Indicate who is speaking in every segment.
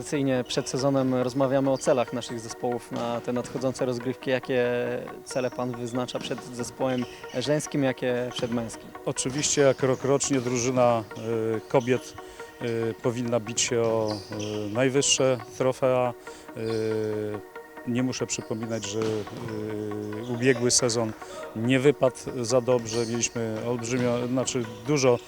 Speaker 1: Tradycyjnie przed sezonem rozmawiamy o celach naszych zespołów na te nadchodzące rozgrywki. Jakie cele Pan wyznacza przed zespołem żeńskim, jakie przed męskim?
Speaker 2: Oczywiście jak rok rocznie drużyna y, kobiet y, powinna bić się o y, najwyższe trofea. Nie muszę przypominać, że y, ubiegły sezon nie wypadł za dobrze. Mieliśmy olbrzymio, znaczy dużo,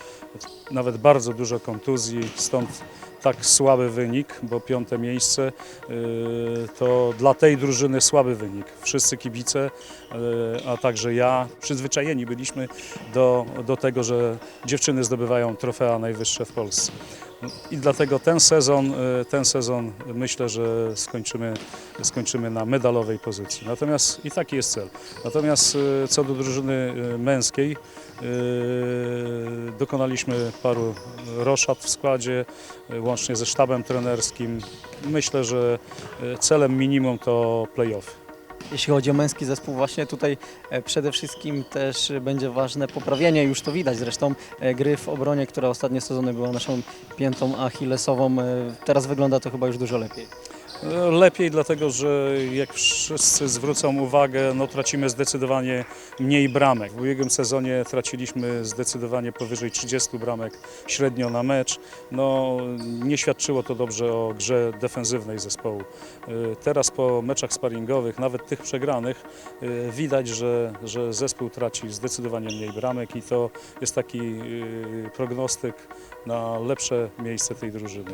Speaker 2: nawet bardzo dużo kontuzji, stąd tak słaby wynik, bo piąte miejsce y, to dla tej drużyny słaby wynik. Wszyscy kibice, y, a także ja, przyzwyczajeni byliśmy do, do tego, że dziewczyny zdobywają trofea najwyższe w Polsce. I dlatego ten sezon, y, ten sezon myślę, że skończymy, skończymy na medalowej pozycji. Natomiast i taki jest cel. Natomiast y, co do drużyny y, męskiej, dokonaliśmy paru roszad w składzie, łącznie ze sztabem trenerskim. Myślę, że celem minimum to play-off.
Speaker 1: Jeśli chodzi o męski zespół, właśnie tutaj e, przede wszystkim też będzie ważne poprawienie, już to widać zresztą, e, gry w obronie, która ostatnie sezony była naszą piętą achillesową. E, Teraz wygląda to chyba już dużo lepiej.
Speaker 2: Lepiej, dlatego że jak wszyscy zwrócą uwagę, no tracimy zdecydowanie mniej bramek. W ubiegłym sezonie traciliśmy zdecydowanie powyżej 30 bramek średnio na mecz. No, nie świadczyło to dobrze o grze defensywnej zespołu. Y, Teraz po meczach sparingowych, nawet tych przegranych, y, widać, że, że zespół traci zdecydowanie mniej bramek i to jest taki y, prognostyk na lepsze miejsce tej drużyny.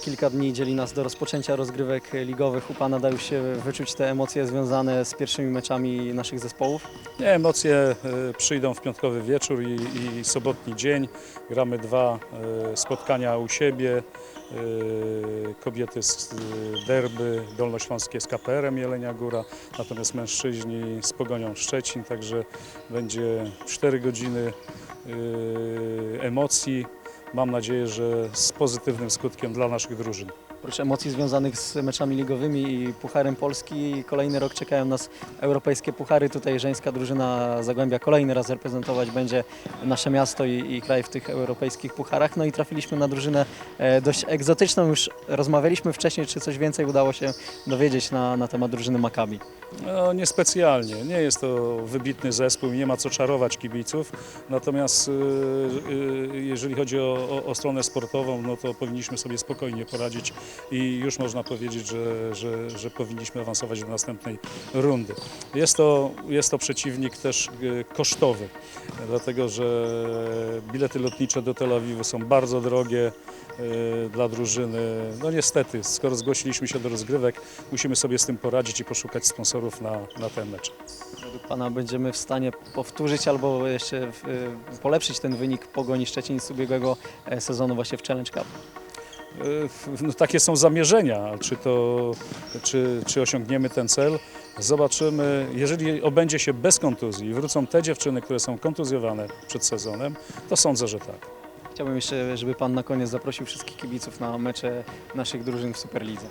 Speaker 1: Kilka dni dzieli nas do rozpoczęcia rozgrywek ligowych. U Pana dają się wyczuć te emocje związane z pierwszymi meczami naszych zespołów?
Speaker 2: Nie, emocje e, przyjdą w piątkowy wieczór i, i sobotni dzień. Gramy dwa e, spotkania u siebie. E, Kobiety z derby dolnośląskie z KPR-em Jelenia Góra, natomiast mężczyźni z Pogonią Szczecin, także będzie 4 godziny emocji. Mam nadzieję, że z pozytywnym skutkiem dla naszych drużyn.
Speaker 1: Oprócz emocji związanych z meczami ligowymi i Pucharem Polski, kolejny rok czekają nas europejskie puchary. Tutaj żeńska drużyna Zagłębia kolejny raz reprezentować będzie nasze miasto i, i kraj w tych europejskich pucharach. No i trafiliśmy na drużynę e, dość egzotyczną. Już rozmawialiśmy wcześniej, czy coś więcej udało się dowiedzieć na, na temat drużyny Maccabi.
Speaker 2: No, niespecjalnie. Nie jest to wybitny zespół, nie ma co czarować kibiców. Natomiast y, y, jeżeli chodzi o, o, o stronę sportową, no to powinniśmy sobie spokojnie poradzić i już można powiedzieć, że, że, że powinniśmy awansować do następnej rundy. Jest to, jest to przeciwnik też y, kosztowy, dlatego że bilety lotnicze do Tel Awiwu są bardzo drogie y, dla drużyny. No niestety, skoro zgłosiliśmy się do rozgrywek, musimy sobie z tym poradzić i poszukać sponsorów na, na ten mecz.
Speaker 1: Według Pana będziemy w stanie powtórzyć albo jeszcze y, polepszyć ten wynik Pogoni Szczecin z ubiegłego e, sezonu właśnie w Challenge Cup.
Speaker 2: Y, No, takie są zamierzenia, czy, to, czy, czy osiągniemy ten cel. Zobaczymy, jeżeli obędzie się bez kontuzji i wrócą te dziewczyny, które są kontuzjowane przed sezonem, to sądzę, że tak.
Speaker 1: Chciałbym jeszcze, żeby Pan na koniec zaprosił wszystkich kibiców na mecze naszych drużyn w Superlidze.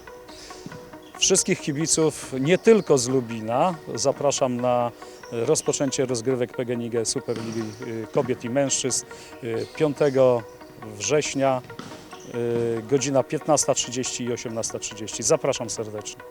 Speaker 2: Wszystkich kibiców, nie tylko z Lubina, zapraszam na rozpoczęcie rozgrywek PGNiG Superligi y, Kobiet i Mężczyzn y, 5 września, y, godzina 15.30 i 18.30. Zapraszam serdecznie.